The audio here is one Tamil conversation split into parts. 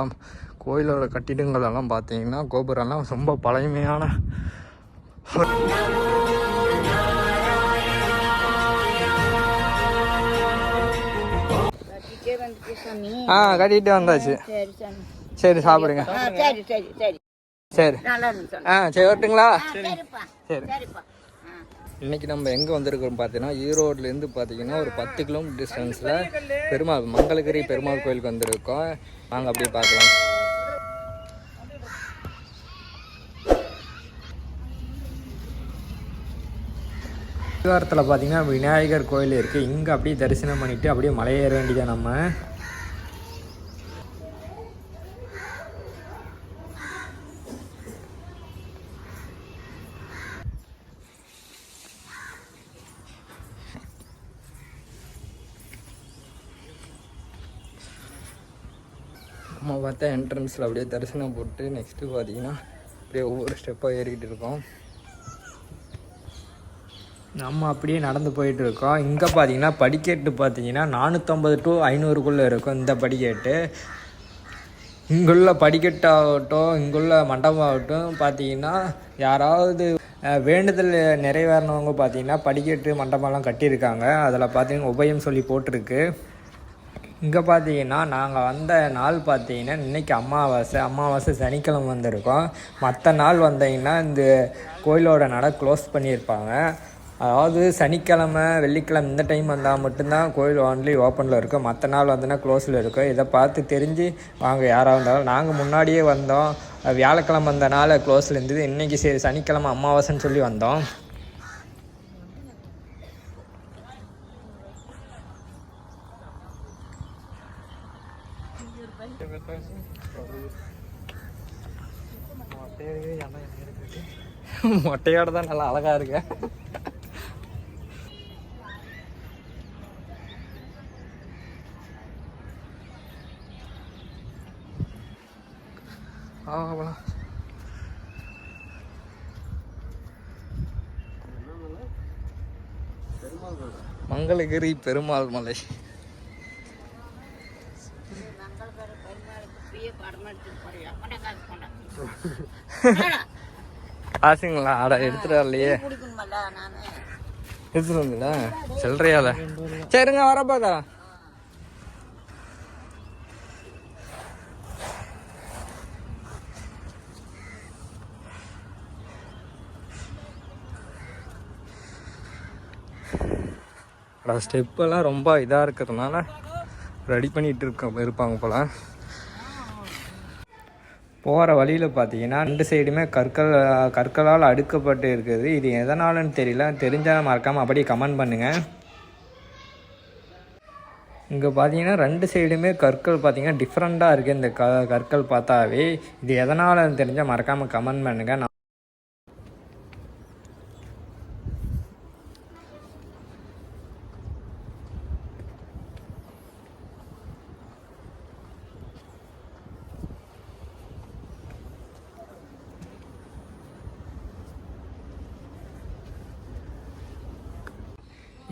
இதெல்லாம் கோயிலோட கட்டிடங்கள் எல்லாம் பார்த்தீங்கன்னா கோபுரம்லாம் ரொம்ப பழமையான ஆ கட்டிட்டு வந்தாச்சு. சரி சாப்பிடுங்க. சரி ஆ சரி வரட்டுங்களா? சரி. இன்னைக்கு நம்ம எங்கே வந்திருக்கோம் பார்த்தீங்கன்னா ஈரோட்லேருந்து பார்த்தீங்கன்னா ஒரு பத்து கிலோமீட்டர் டிஸ்டன்ஸில் பெருமாள் மங்களகிரி பெருமாள் கோயிலுக்கு வந்திருக்கோம். வாங்க அப்படியே பார்க்கலாம். அடிவாரத்தில் பார்த்தீங்கன்னா விநாயகர் கோயில் இருக்குது இங்கே அப்படியே தரிசனம் பண்ணிவிட்டு அப்படியே மலையேற வேண்டியதான் நம்ம. நம்ம பார்த்தா என்ட்ரன்ஸில் அப்படியே தரிசனம் போட்டு நெக்ஸ்ட்டு பார்த்தீங்கன்னா அப்படியே ஒவ்வொரு ஸ்டெப்பாக ஏறிக்கிட்டு இருக்கோம். நம்ம அப்படியே நடந்து போயிட்டு இருக்கோம். இங்கே பார்த்தீங்கன்னா படிக்கட்டு பார்த்தீங்கன்னா நானூற்றம்பது டு ஐநூறுக்குள்ளே இருக்கும் இந்த படிக்கட்டு. இங்குள்ள படிக்கட்டாகட்டும் இங்குள்ள மண்டபம் ஆகட்டும் பார்த்தீங்கன்னா யாராவது வேண்டுதல் நிறைவேறினவங்க பார்த்தீங்கன்னா படிக்கட்டு மண்டபம்லாம் கட்டியிருக்காங்க. அதில் பார்த்தீங்கன்னா உபயம் சொல்லி போட்டிருக்கு. இங்கே பார்த்தீங்கன்னா நாங்கள் வந்த நாள் பார்த்தீங்கன்னா இன்னைக்கு அமாவாசை. அமாவாசை சனிக்கிழமை வந்திருக்கோம். மற்ற நாள் வந்தீங்கன்னா இந்த கோயிலோட நடை க்ளோஸ் பண்ணியிருப்பாங்க. அதாவது சனிக்கிழமை வெள்ளிக்கிழமை இந்த டைம் வந்தால் மட்டும்தான் கோயில் ஒன்லி ஓப்பனில் இருக்கும். மற்ற நாள் வந்தோன்னா க்ளோஸில் இருக்கும். இதை பார்த்து தெரிஞ்சு வாங்க யாராக இருந்தாலும். நாங்கள் முன்னாடியே வந்தோம். வியாழக்கிழமை வந்தனால க்ளோஸில் இருந்தது. இன்றைக்கி சரி சனிக்கிழமை அமாவாசைன்னு சொல்லி வந்தோம். மொட்டையோட தான் நல்லா அழகா இருக்கு. ஆ, மங்களகிரி பெருமாள் மலை. காசுங்களா அட எடுத்துட்டு வரலையே. எடுத்துட்டு வந்தீங்களா? சில்லறையால சரிங்க வரப்பாதா ஸ்டெப்பெல்லாம் ரொம்ப இதாக இருக்கிறதுனால ரெடி பண்ணிட்டு இருக்க இருப்பாங்க போல. போகிற வழியில் பார்த்தீங்கன்னா ரெண்டு சைடுமே கற்கள் கற்களால் அடுக்கப்பட்டு இருக்குது. இது எதனாலன்னு தெரியல. தெரிஞ்சால் மறக்காமல் அப்படியே கமெண்ட் பண்ணுங்கள் இங்கே பார்த்தீங்கன்னா ரெண்டு சைடுமே கற்கள் பார்த்தீங்கன்னா டிஃப்ரெண்ட்டாக இருக்குது இந்த க கற்கள் பார்த்தாவே. இது எதனாலன்னு தெரிஞ்சால் மறக்காமல் கமெண்ட் பண்ணுங்கள்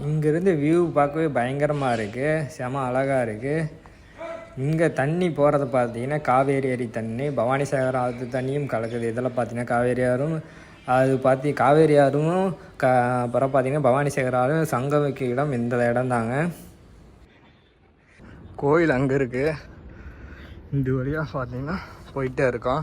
இங்கேருந்து வியூ பார்க்கவே பயங்கரமாக இருக்குது செம அழகாக இருக்குது இங்கே தண்ணி போகிறத பார்த்தீங்கன்னா காவேரி அரி தண்ணி பவானி சாகர் அது தண்ணியும் கலக்குது. இதெல்லாம் பார்த்தீங்கன்னா காவேரி ஆறும் அது பார்த்தி காவேரி ஆறும் க அப்புறம் பார்த்தீங்கன்னா பவானி சாகர் ஆறும் சங்கமிக்க இடம் இந்த இடம் தாங்க கோயில் அங்கே இருக்குது இந்த வழியாக பார்த்தீங்கன்னா போயிட்டே இருக்கோம்.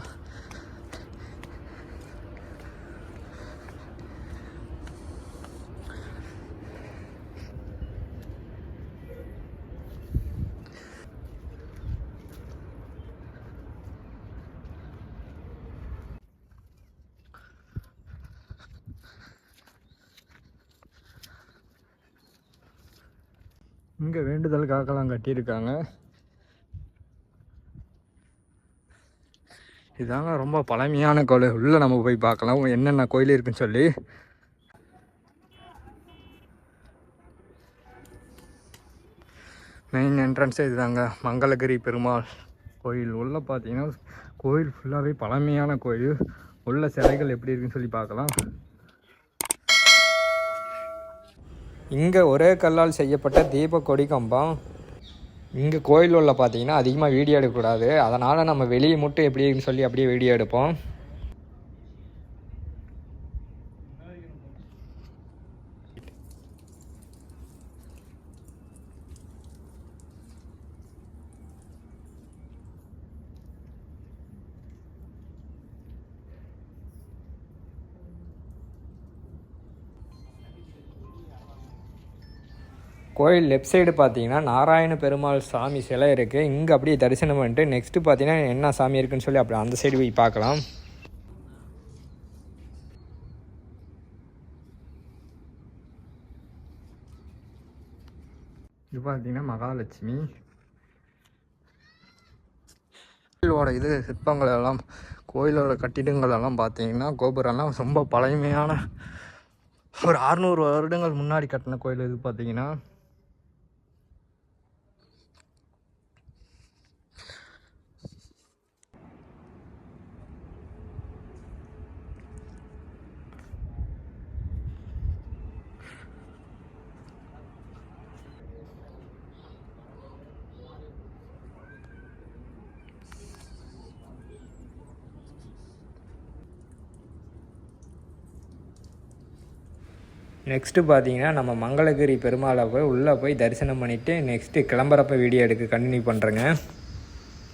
இங்கே வேண்டுதலுக்காகலாம் கட்டியிருக்காங்க. இதாங்க ரொம்ப பழமையான கோயில் உள்ளே நம்ம போய் பார்க்கலாம். என்னென்ன கோயில் இருக்குன்னு சொல்லி. மெயின் என்ட்ரன்ஸே இதுதாங்க. மங்களகிரி பெருமாள் கோயில். உள்ளே பார்த்தீங்கன்னா கோயில் ஃபுல்லாகவே பழமையான கோயில். உள்ள சிலைகள் எப்படி இருக்குன்னு சொல்லி பார்க்கலாம். இங்கே ஒரே கல்லால் செய்யப்பட்ட தீப கொடி கம்பம். இங்கே கோயில் உள்ள பார்த்தீங்கன்னா அதிகமாக வீடியோ எடுக்கக்கூடாது. அதனால் நம்ம வெளியே மட்டும் எப்படின்னு சொல்லி அப்படியே வீடியோ எடுப்போம். கோயில் லெஃப்ட் சைடு பார்த்தீங்கன்னா நாராயண பெருமாள் சாமி சிலை இருக்குது இங்கே அப்படியே தரிசனம் பண்ணிட்டு நெக்ஸ்ட்டு பார்த்தீங்கன்னா என்ன சாமி இருக்குன்னு சொல்லி அப்படி அந்த சைடு போய் பார்க்கலாம். இது பார்த்தீங்கன்னா மகாலட்சுமி. கோயிலோட இது சிற்பங்கள் எல்லாம் கோயிலோட கட்டிடங்கள் எல்லாம் பார்த்தீங்கன்னா கோபுரம்லாம் ரொம்ப பழமையான ஒரு அறுநூறு வருடங்கள் முன்னாடி கட்டின கோயில் இது பார்த்தீங்கன்னா நெக்ஸ்ட்டு பார்த்தீங்கன்னா நம்ம மங்களகிரி பெருமாளை போய் உள்ளே போய் தரிசனம் பண்ணிவிட்டு நெக்ஸ்ட்டு கிளம்புறப்ப வீடியோ எடுக்க கண்டினியூ பண்ணுறேங்க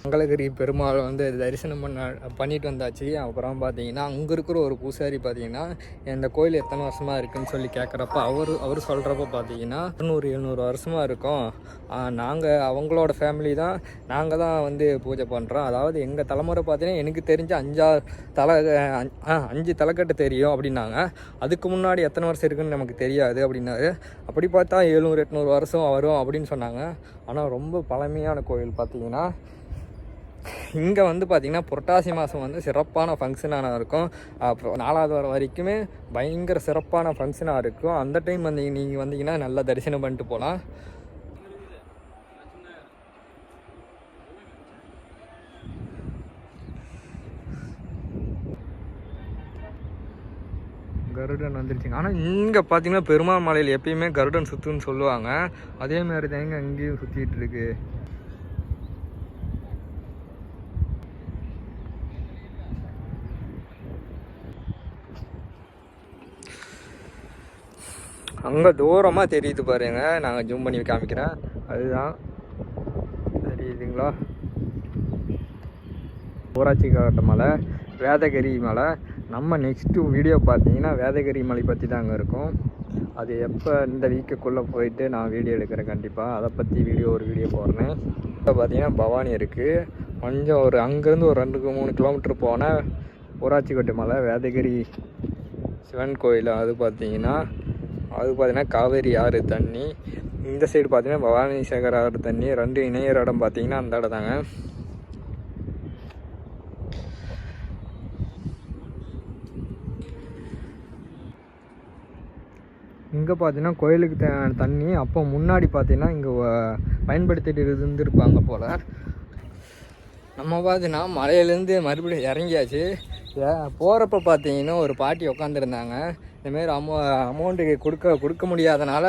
மங்களகிரி பெருமாள் வந்து தரிசனம் பண்ண பண்ணிட்டு வந்தாச்சு. அப்புறம் பார்த்தீங்கன்னா அங்கே இருக்கிற ஒரு பூசாரி பார்த்தீங்கன்னா இந்த கோயில் எத்தனை வருஷமாக இருக்குன்னு சொல்லி கேட்குறப்ப அவர் அவர் சொல்கிறப்ப பார்த்தீங்கன்னா நூறு எழுநூறு வருஷமாக இருக்கும். நாங்கள் அவங்களோட ஃபேமிலி தான் நாங்கள் தான் வந்து பூஜை பண்ணுறோம் அதாவது எங்கள் தலைமுறை பார்த்தீங்கன்னா எனக்கு தெரிஞ்ச அஞ்சாறு தலை அஞ்சு தலைக்கட்டு தெரியும் அப்படின்னாங்க. அதுக்கு முன்னாடி எத்தனை வருஷம் இருக்குன்னு நமக்கு தெரியாது அப்படின்னாரு. அப்படி பார்த்தா எழுநூறு எட்நூறு வருஷம் வரும் அப்படின்னு சொன்னாங்க. ஆனால் ரொம்ப பழமையான கோயில் பார்த்தீங்கன்னா இங்கே வந்து பார்த்திங்கன்னா புரட்டாசி மாதம் வந்து சிறப்பான ஃபங்க்ஷனாக இருக்கும். அப்புறம் நாலாவது வாரம் வரைக்குமே பயங்கர சிறப்பான ஃபங்க்ஷனாக இருக்கும். அந்த டைம் வந்து நீங்கள் வந்தீங்கன்னா நல்லா தரிசனம் பண்ணிட்டு போகலாம் கருடன் வந்துருச்சுங்க. ஆனால் இங்கே பார்த்தீங்கன்னா பெருமாள் மலையில் எப்பயுமே கருடன் சுற்றுன்னு சொல்லுவாங்க. அதே மாதிரி தாங்க அங்கேயும் சுற்றிட்டு இருக்குது அங்கே தூரமாக தெரியுது பாருங்க. நாங்கள் ஜூம் பண்ணி காமிக்கிறேன். அதுதான். தெரியுதுங்களா? ஊராட்சி காட்ட மலை வேதகிரி மலை. நம்ம நெக்ஸ்ட்டு வீடியோ பார்த்தீங்கன்னா வேதகிரி மலை பற்றி தாங்க இருக்கும். அது எப்போ இந்த வீக்குக்குள்ளே போயிட்டு நான் வீடியோ எடுக்கிறேன் கண்டிப்பாக அதை பற்றி வீடியோ ஒரு வீடியோ போடுறேன். இப்போ பார்த்தீங்கன்னா பவானி இருக்குது கொஞ்சம் ஒரு அங்கேருந்து ஒரு ரெண்டு மூணு கிலோமீட்டர் போனால் ஊராட்சிக்கோட்டை மலை வேதகிரி சிவன் கோயில். அது பார்த்தீங்கன்னா அது பார்த்தீங்கன்னா காவேரி ஆறு தண்ணி. இந்த சைடு பார்த்தீங்கன்னா பவானி சேகர் ஆறு தண்ணி. ரெண்டு இணையர் இடம் பார்த்தீங்கன்னா அந்த இடம் தாங்க. இங்கே பார்த்தீங்கன்னா கோயிலுக்கு தே- தண்ணி. அப்போ முன்னாடி பார்த்தீங்கன்னா இங்கே பயன்படுத்திட்டு இருந்திருப்பாங்க போல். நம்ம பார்த்தீங்கன்னா மலையிலேருந்து மறுபடியும் இறங்கியாச்சு. போகிறப்ப பார்த்தீங்கன்னா ஒரு பாட்டி உட்காந்துருந்தாங்க இந்தமாரி அமௌ அமௌண்ட்டு கொடுக்க கொடுக்க முடியாதனால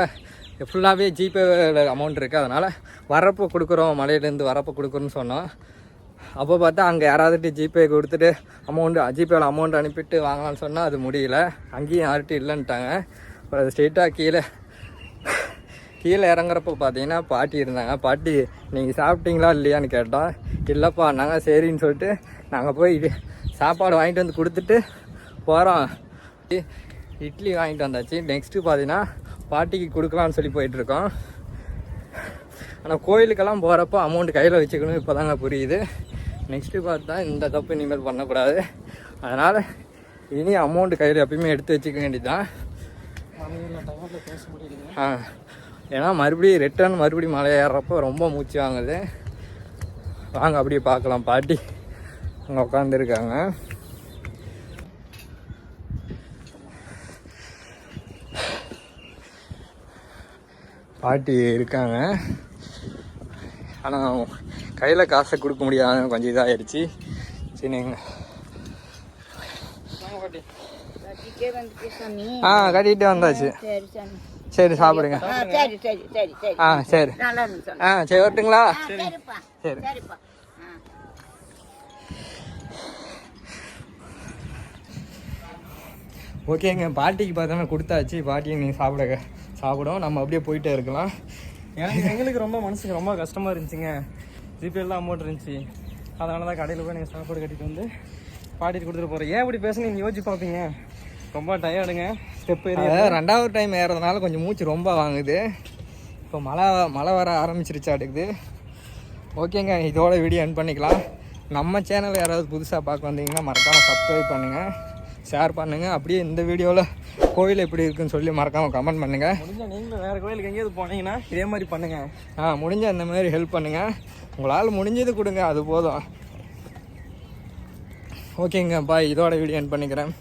ஃபுல்லாகவே ஜிபேவில் அமௌண்ட் இருக்குது அதனால் வரப்போ கொடுக்குறோம். மலையிலேருந்து வரப்போ கொடுக்குறோன்னு சொன்னோம். அப்போ பார்த்தா அங்கே யாராவது ஜிபே கொடுத்துட்டு அமௌண்ட்டு ஜிபேவில் அமௌண்ட் அனுப்பிட்டு வாங்கலாம்னு சொன்னால் அது முடியல. அங்கேயும் யார்கிட்டும் இல்லைன்ட்டாங்க. அப்புறம் ஸ்ட்ரெயிட்டாக கீழே கீழே இறங்குறப்ப பார்த்தீங்கன்னா பாட்டி இருந்தாங்க. பாட்டி நீங்கள் சாப்பிட்டீங்களா இல்லையான்னு கேட்டோம் இல்லைப்பா நாங்கள் சரின்னு சொல்லிட்டு நாங்கள் போய் சாப்பாடு வாங்கிட்டு வந்து கொடுத்துட்டு போகிறோம் இட்லி வாங்கிட்டு வந்தாச்சு. நெக்ஸ்ட்டு பார்த்தீங்கன்னா பாட்டிக்கு கொடுக்கலான்னு சொல்லி போயிட்டுருக்கோம். ஆனால் கோயிலுக்கெல்லாம் போகிறப்போ அமௌண்ட் கையில் வச்சுக்கணும். இப்போ தாங்க புரியுது. நெக்ஸ்ட்டு பார்த்தா இந்த தப்பு இனிமேல் பண்ணக்கூடாது. அதனால் இனி அமௌண்ட் கையில் எப்பயுமே எடுத்து வச்சுக்க வேண்டியதுதான். ஆ. ஏன்னா மறுபடியும் ரிட்டர்ன் மறுபடியும் மலை ஏறுறப்போ ரொம்ப மூச்சு வாங்குது. வாங்க அப்படியே பார்க்கலாம். பாட்டி அங்கே உட்காந்துருக்காங்க பாட்டி இருக்காங்க. ஆனால் கையில் காசை கொடுக்க முடியாத கொஞ்சம் இதாகிடுச்சு சரி நீங்கள் கட்டிட்டே வந்துட்டு சாமி ஆ கட்டிகிட்டு வந்தாச்சு சரி சாப்பிடுங்க ஆ, சரி. ஆ சரி வரட்டுங்களா? சரி. ஓகேங்க பாட்டிக்கு பார்த்தோன்னா கொடுத்தாச்சு. பாட்டியை நீங்கள் சாப்பிடுங்க. சாப்பிடும். நம்ம அப்படியே போயிட்டே இருக்கலாம். எனக்கு எங்களுக்கு ரொம்ப மனசுக்கு ரொம்ப கஷ்டமா இருந்துச்சுங்க. ஜிபேலாம் அமௌண்ட் இருந்துச்சு. அதனால தான் கடையில் போய் நீங்கள் சாப்பாடு கட்டிட்டு வந்து பாட்டிட்டு கொடுத்துட்டு போகிறேன் ஏன் இப்படி பேச நீங்கள் யோசிச்சு பார்ப்பீங்க. ரொம்ப டயர்டுங்க ஸ்டெப் ஏறி ரெண்டாவது டைம் ஏறதுனால கொஞ்சம் மூச்சு ரொம்ப வாங்குது. இப்போ மழை மழை வர ஆரம்பிச்சிருச்சாட்டுக்குது. ஓகேங்க இதோட வீடியோ என் பண்ணிக்கலாம். நம்ம சேனல் யாராவது புதுசாக பார்க்க வந்தீங்கன்னா மறக்காமல் சப்ஸ்கிரைப் பண்ணுங்கள் ஷேர் பண்ணுங்கள் அப்படியே இந்த வீடியோவில் கோயில் எப்படி இருக்குன்னு சொல்லி மறக்காமல் கமெண்ட் பண்ணுங்கள் முடிஞ்சா நீங்களும் வேறு கோயிலுக்கு எங்கேயாவது போனீங்கன்னா இதே மாதிரி பண்ணுங்கள் ஆ முடிஞ்ச இந்த மாதிரி ஹெல்ப் பண்ணுங்கள் உங்களால் முடிஞ்சது கொடுங்க அது போதும். ஓகேங்க பாய் இதோட வீடியோ என் பண்ணிக்கிறேன்.